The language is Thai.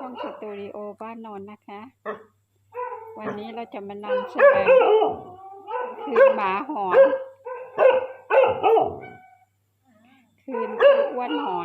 ช่องสตูดิโอบ้านนอนนะคะ วันนี้เราจะมานำเสนอคืนหมาหอน คืนออ้วนหอน